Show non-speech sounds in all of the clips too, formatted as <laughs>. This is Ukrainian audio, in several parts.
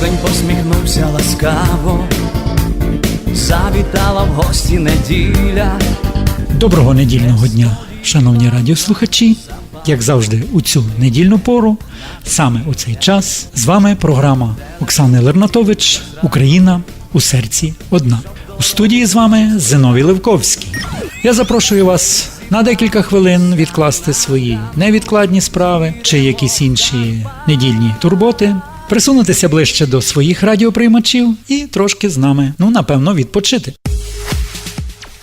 Південь посміхнувся ласкаво, завітала в гості неділя. Доброго недільного дня, шановні радіослухачі. Як завжди, у цю недільну пору, саме у цей час, з вами програма Оксани Лернатович Україна у серці одна. У студії з вами Зиновій Левковський. Я запрошую вас на декілька хвилин відкласти свої невідкладні справи чи якісь інші недільні турботи, присунутися ближче до своїх радіоприймачів і трошки з нами, ну напевно, відпочити.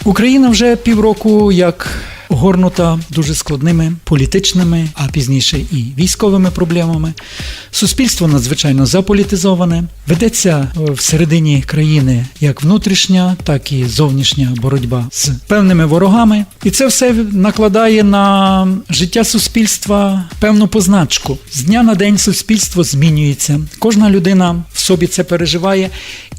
Україна вже півроку як огорнута дуже складними політичними, а пізніше і військовими проблемами. Суспільство надзвичайно заполітизоване. Ведеться е, всередині країни як внутрішня, так і зовнішня боротьба з певними ворогами. І це все накладає на життя суспільства певну позначку. З дня на день суспільство змінюється. Кожна людина в собі це переживає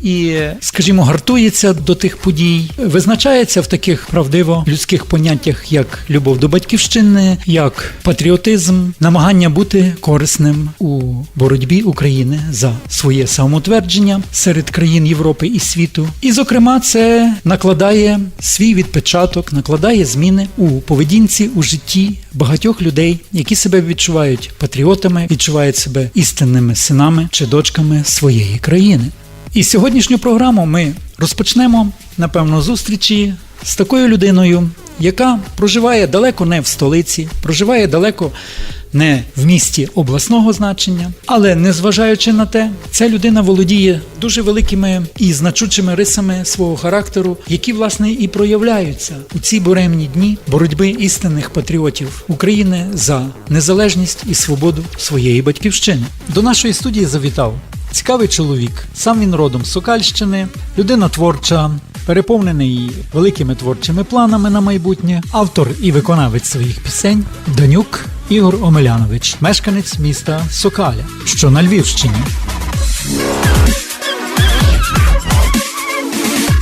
і, скажімо, гартується до тих подій, визначається в таких правдиво людських поняттях, як любов до батьківщини, як патріотизм, намагання бути корисним у боротьбі України за своє самоутвердження серед країн Європи і світу. І, зокрема, це накладає свій відпечаток, накладає зміни у поведінці у житті багатьох людей, які себе відчувають патріотами, відчувають себе істинними синами чи дочками своєї країни. І сьогоднішню програму ми розпочнемо, напевно, зустрічі з такою людиною, яка проживає далеко не в столиці, проживає далеко не в місті обласного значення, але незважаючи на те, ця людина володіє дуже великими і значучими рисами свого характеру, які власне і проявляються у ці буремні дні боротьби істинних патріотів України за незалежність і свободу своєї батьківщини. До нашої студії завітав Цікавий чоловік, сам він родом з Сокальщини, людина творча, переповнений великими творчими планами на майбутнє, автор і виконавець своїх пісень Данюк Ігор Омелянович, мешканець міста Сокаля, що на Львівщині.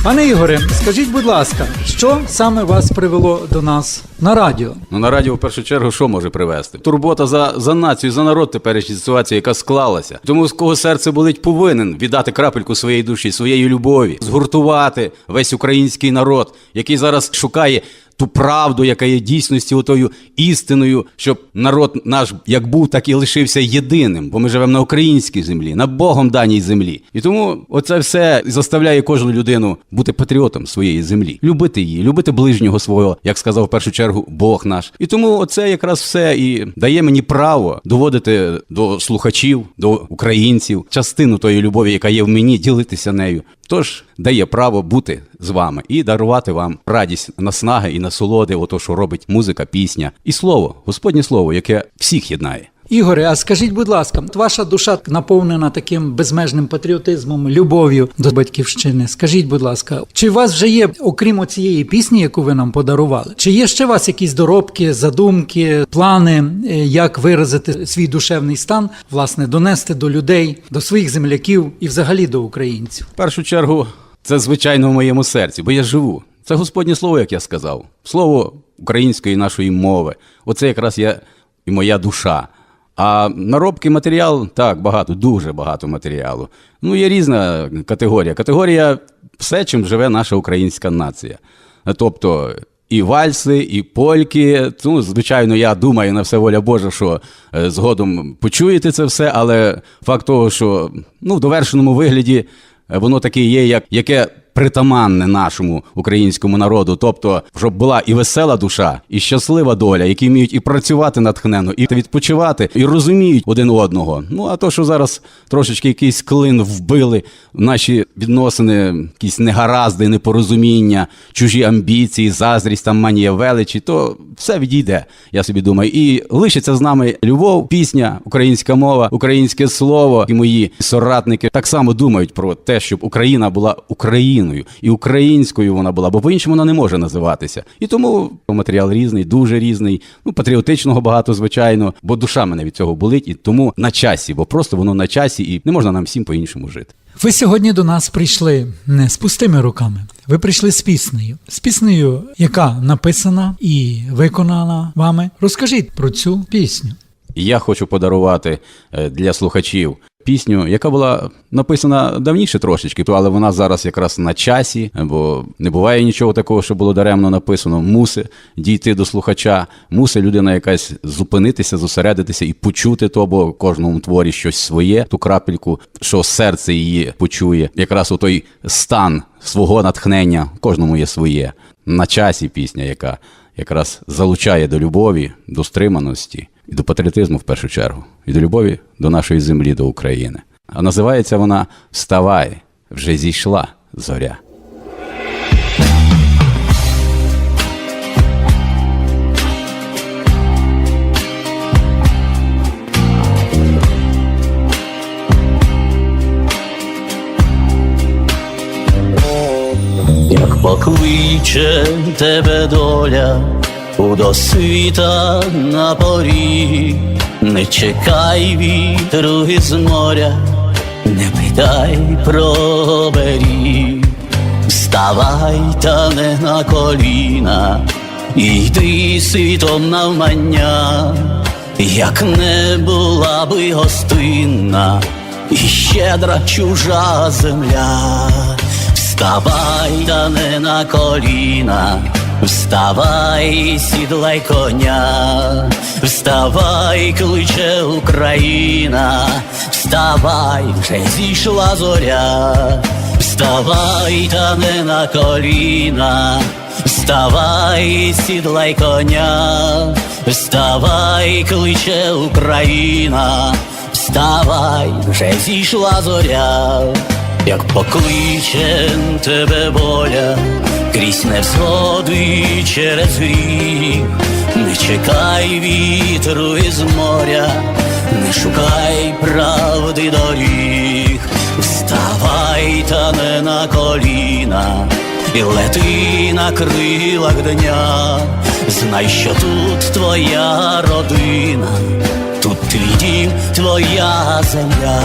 Пане Ігоре, скажіть, будь ласка, що саме вас привело до нас на радіо? Ну на радіо в першу чергу що може привести? Турбота за, за націю, за народ теперішній ситуації, яка склалася. Тому з кого серце болить, повинен віддати крапельку своєї душі, своєї любові, згуртувати весь український народ, який зараз шукає. Ту правду, яка є дійсності отою істиною, щоб народ наш як був, так і лишився єдиним, бо ми живемо на українській землі, на Богом даній землі. І тому оце все заставляє кожну людину бути патріотом своєї землі, любити її, любити ближнього свого, як сказав в першу чергу Бог наш. І тому оце якраз все і дає мені право доводити до слухачів, до українців частину тої любові, яка є в мені, ділитися нею. Тож дає право бути з вами і дарувати вам радість, наснаги і насолоди, ото що робить музика, пісня і слово, Господнє слово, яке всіх єднає. Ігоре, а скажіть, будь ласка, ваша душа наповнена таким безмежним патріотизмом, любов'ю до батьківщини. Скажіть, будь ласка, чи у вас вже є, окрім цієї пісні, яку ви нам подарували, чи є ще у вас якісь доробки, задумки, плани, е, як виразити свій душевний стан, власне, донести до людей, до своїх земляків і взагалі до українців? В першу чергу, це звичайно в моєму серці, бо я живу. Це Господнє слово, як я сказав, слово української нашої мови. Оце якраз є і моя душа. А наробки матеріал так, багато, дуже багато матеріалу. Ну, є різна категорія. Категорія все, чим живе наша українська нація. Тобто і вальси, і польки. Ну, звичайно, я думаю на все воля Божа, що е, згодом почуєте це все, але факт того, що ну, в довершеному вигляді е, воно таке є, як яке притаманне нашому українському народу, тобто, щоб була і весела душа, і щаслива доля, які вміють і працювати натхненно, і відпочивати, і розуміють один одного. Ну а то, що зараз трошечки якийсь клин вбили наші відносини, якісь негаразди, непорозуміння, чужі амбіції, заздрість, там манія величі, то все відійде, я собі думаю. І лишиться з нами любов, пісня, українська мова, українське слово. І мої соратники так само думають про те, щоб Україна була Україною і українською вона була, бо по-іншому вона не може називатися. І тому матеріал різний, дуже різний. Ну, патріотичного багато, звичайно, бо душа мене від цього болить, і тому на часі, бо просто воно на часі, і не можна нам всім по-іншому жити. Ви сьогодні до нас прийшли не з пустими руками. Ви прийшли з піснею, з піснею, яка написана і виконана вами. Розкажіть про цю пісню. І я хочу подарувати е, для слухачів пісню, яка була написана давніше трошечки, але вона зараз якраз на часі, бо не буває нічого такого, що було даремно написано. Мусить дійти до слухача, мусить людина якась зупинитися, зосередитися і почути то, бо в кожному творі щось своє, ту крапельку, що серце її почує. Якраз у той стан свого натхнення, кожному є своє. На часі пісня, яка якраз залучає до любові, до стриманості і до патріотизму в першу чергу, і до любові до нашої землі, до України. А називається вона Вставай, вже зійшла зоря. як покличе тебе доля у досвіта на порі, не чекай вітру із моря, не питай про беріг, вставай та не на коліна, йди світом навмання, як не була би гостинна і щедра чужа земля. Вставай, та не на коліна, вставай, сідлай коня, вставай, кличе Україна, вставай, вже зійшла зоря, вставай, та не на коліна, вставай, сідлай коня, вставай, кличе Україна, вставай, вже зійшла зоря. Як покличе тебе воля, крізь невзгоди через гріх, не чекай вітру із моря, не шукай правди доріг, вставай та не на коліна, і лети на крилах дня, знай, що тут твоя родина, тут твій дім, твоя земля.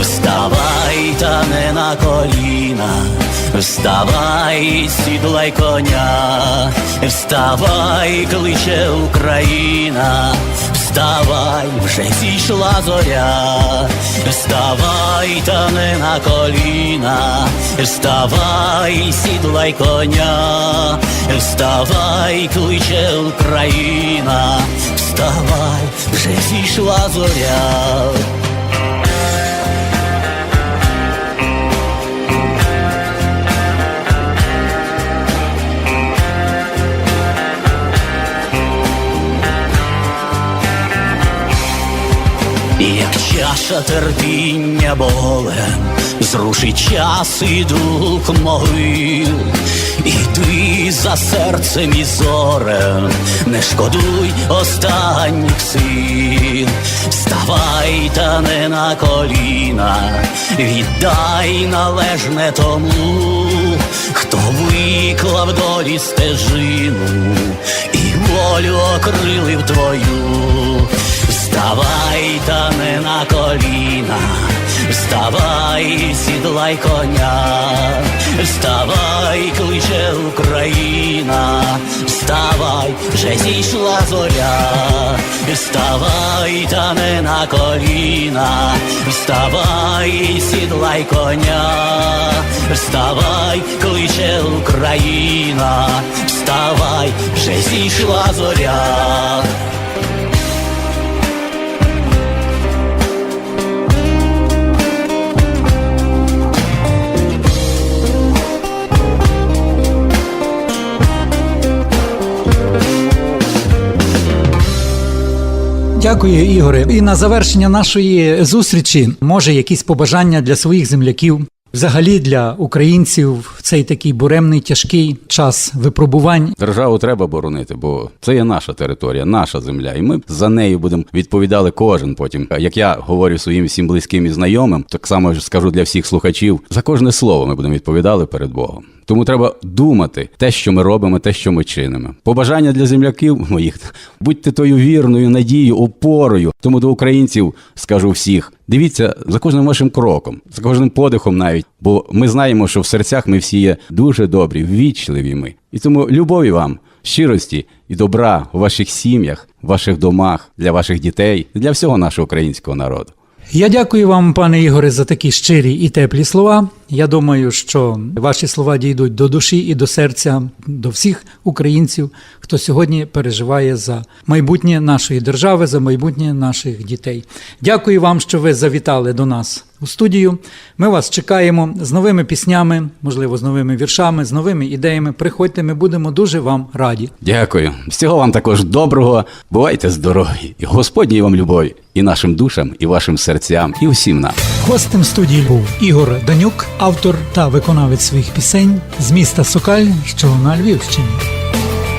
Вставай та не на коліна, вставай, сідлай коня, вставай, кличе Україна, вставай, вже зійшла зоря, вставай та не на коліна, вставай, сідлай коня, вставай, кличе Україна, вставай, вже зійшла зоря. Чаша терпіння болем, зрушить час і дух могил, іди за серцем і зорем, не шкодуй останніх сил, вставай та не на коліна, віддай належне тому, хто виклав долі стежину. і волю окрилив твою. Вставай та не на коліна, вставай, сідлай коня, вставай, кличе Україна, вставай, вже зійшла зоря, вставай та не на коліна, вставай, сідлай коня, вставай, кличе Україна, вставай, вже зійшла зоря. Дякую, Ігоре. І на завершення нашої зустрічі може якісь побажання для своїх земляків, взагалі для українців в цей такий буремний тяжкий час випробувань. Державу треба боронити, бо це є наша територія, наша земля, і ми за нею будемо відповідали кожен потім. Як я говорю своїм всім близьким і знайомим, так само скажу для всіх слухачів, за кожне слово ми будемо відповідали перед Богом. Тому треба думати те, що ми робимо, те, що ми чинимо. Побажання для земляків <laughs> моїх будьте тою вірною надією, опорою. Тому до українців скажу всіх: дивіться за кожним вашим кроком, за кожним подихом навіть. Бо ми знаємо, що в серцях ми всі є дуже добрі, ввічливі ми. І тому любові вам, щирості і добра у ваших сім'ях, ваших домах, для ваших дітей, для всього нашого українського народу. Я дякую вам, пане Ігоре, за такі щирі і теплі слова. Я думаю, що ваші слова дійдуть до душі і до серця до всіх українців, хто сьогодні переживає за майбутнє нашої держави, за майбутнє наших дітей. Дякую вам, що ви завітали до нас у студію. Ми вас чекаємо з новими піснями, можливо, з новими віршами, з новими ідеями. Приходьте, ми будемо дуже вам раді. Дякую. Всього вам також доброго. Бувайте здорові. І Господній вам любові, і нашим душам, і вашим серцям, і усім нам. Гостем студії був Ігор Данюк, автор та виконавець своїх пісень з міста Сокаль, що на Львівщині.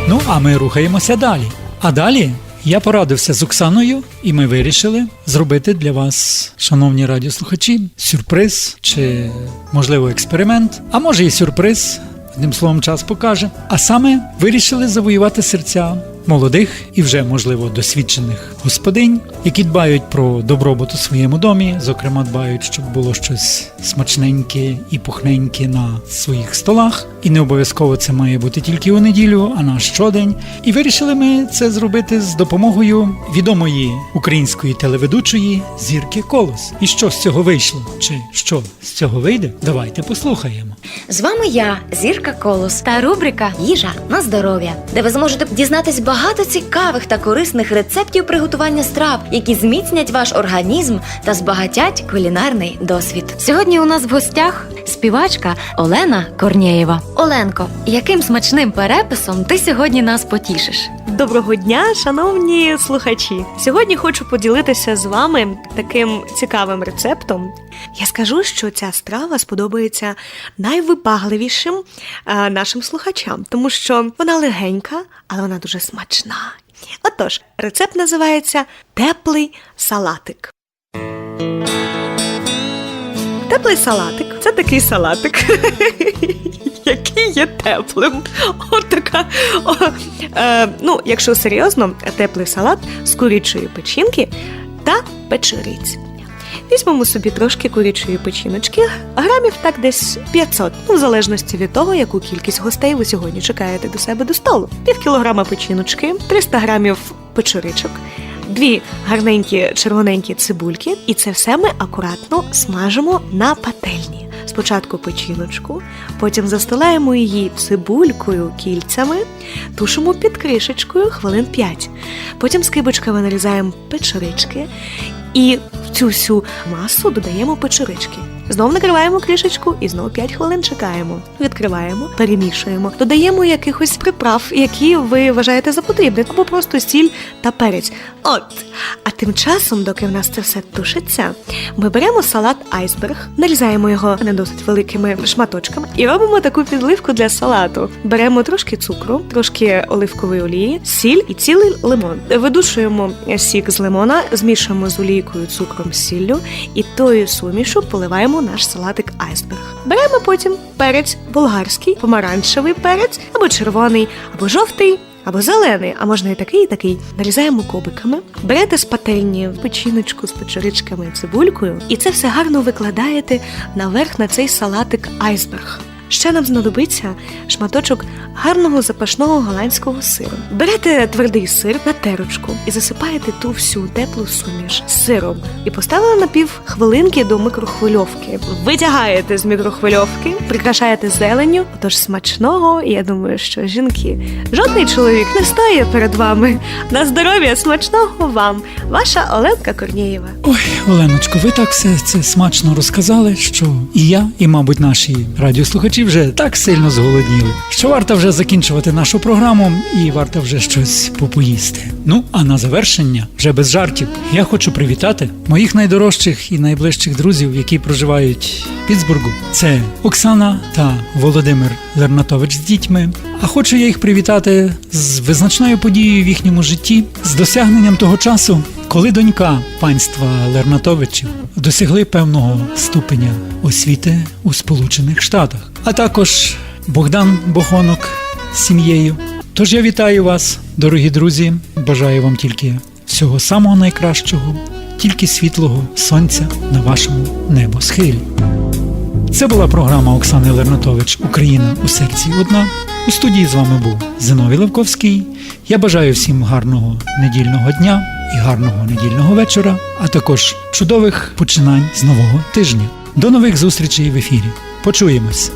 Ну, а ми рухаємося далі. А далі я порадився з Оксаною, і ми вирішили зробити для вас, шановні радіослухачі, сюрприз чи, можливо, експеримент, а може і сюрприз. Одним словом, час покаже. А саме вирішили завоювати серця молодих і вже, можливо, досвідчених господинь, які дбають про добробут у своєму домі, зокрема, дбають, щоб було щось смачненьке і пухненьке на своїх столах. І не обов'язково це має бути тільки у неділю, а на щодень. І вирішили ми це зробити з допомогою відомої української телеведучої зірки Колос. І що з цього вийшло? Чи що з цього вийде? Давайте послухаємо. З вами я, Зірка Колос, та рубрика Їжа на здоров'я, де ви зможете дізнатись багато цікавих та корисних рецептів приготування страв, які зміцнять ваш організм та збагатять кулінарний досвід. Сьогодні у нас в гостях співачка Олена Корнєєва. Оленко, яким смачним переписом ти сьогодні нас потішиш? Доброго дня, шановні слухачі! Сьогодні хочу поділитися з вами таким цікавим рецептом. Я скажу, що ця страва сподобається найвипагливішим е, нашим слухачам, тому що вона легенька, але вона дуже смачна. Отож, рецепт називається теплий салатик. Теплий салатик це такий салатик, <laughs> який є теплим. От така. О, е, ну, якщо серйозно, теплий салат з курячої печінки та печериць. Візьмемо собі трошки курячої печіночки, грамів так десь 500, ну в залежності від того, яку кількість гостей ви сьогодні чекаєте до себе до столу. Пів кілограма печіночки, 300 грамів печеричок, дві гарненькі червоненькі цибульки, і це все ми акуратно смажимо на пательні. Спочатку печіночку, потім застилаємо її цибулькою кільцями, тушимо під кришечкою хвилин 5. Потім скибочками нарізаємо печерички і в цю всю масу додаємо печерички. Знов накриваємо кришечку і знов 5 хвилин чекаємо. Відкриваємо, перемішуємо, додаємо якихось приправ, які ви вважаєте за потрібне, або просто сіль та перець. От. А тим часом, доки в нас це все тушиться, ми беремо салат айсберг, нарізаємо його не досить великими шматочками і робимо таку підливку для салату. Беремо трошки цукру, трошки оливкової олії, сіль і цілий лимон. Видушуємо сік з лимона, змішуємо з олійкою, цукром, сіллю і тою сумішу поливаємо наш салатик айсберг. Беремо потім перець болгарський, помаранчевий перець або червоний, або жовтий. Або зелений, а можна і такий, і такий. Нарізаємо кубиками, берете з пательні печіночку з печеричками і цибулькою, і це все гарно викладаєте наверх на цей салатик айсберг. Ще нам знадобиться шматочок гарного запашного голландського сиру. Берете твердий сир на терочку і засипаєте ту всю теплу суміш з сиром і поставили на пів хвилинки до микрохвильовки. Витягаєте з мікрохвильовки, прикрашаєте зеленню, отож смачного, я думаю, що жінки. Жодний чоловік не стоє перед вами. На здоров'я смачного вам, ваша Оленка Корнієва. Ой, Оленочко, ви так все це смачно розказали, що і я, і, мабуть, наші радіослухачі вже так сильно зголодніли, що варто вже закінчувати нашу програму і варто вже щось попоїсти. Ну, а на завершення, вже без жартів, я хочу привітати моїх найдорожчих і найближчих друзів, які проживають в Пітсбургу. Це Оксана та Володимир Лернатович з дітьми. А хочу я їх привітати з визначною подією в їхньому житті, з досягненням того часу, коли донька панства Лернатовичів досягли певного ступеня освіти у Сполучених Штатах, а також Богдан Бохонок з сім'єю. Тож я вітаю вас, дорогі друзі. Бажаю вам тільки всього самого найкращого, тільки світлого сонця на вашому небосхилі. Це була програма Оксани Лернатович Україна у серці одна. У студії з вами був Зиновій Левковський. Я бажаю всім гарного недільного дня і гарного недільного вечора, а також чудових починань з нового тижня. До нових зустрічей в ефірі. Почуємось!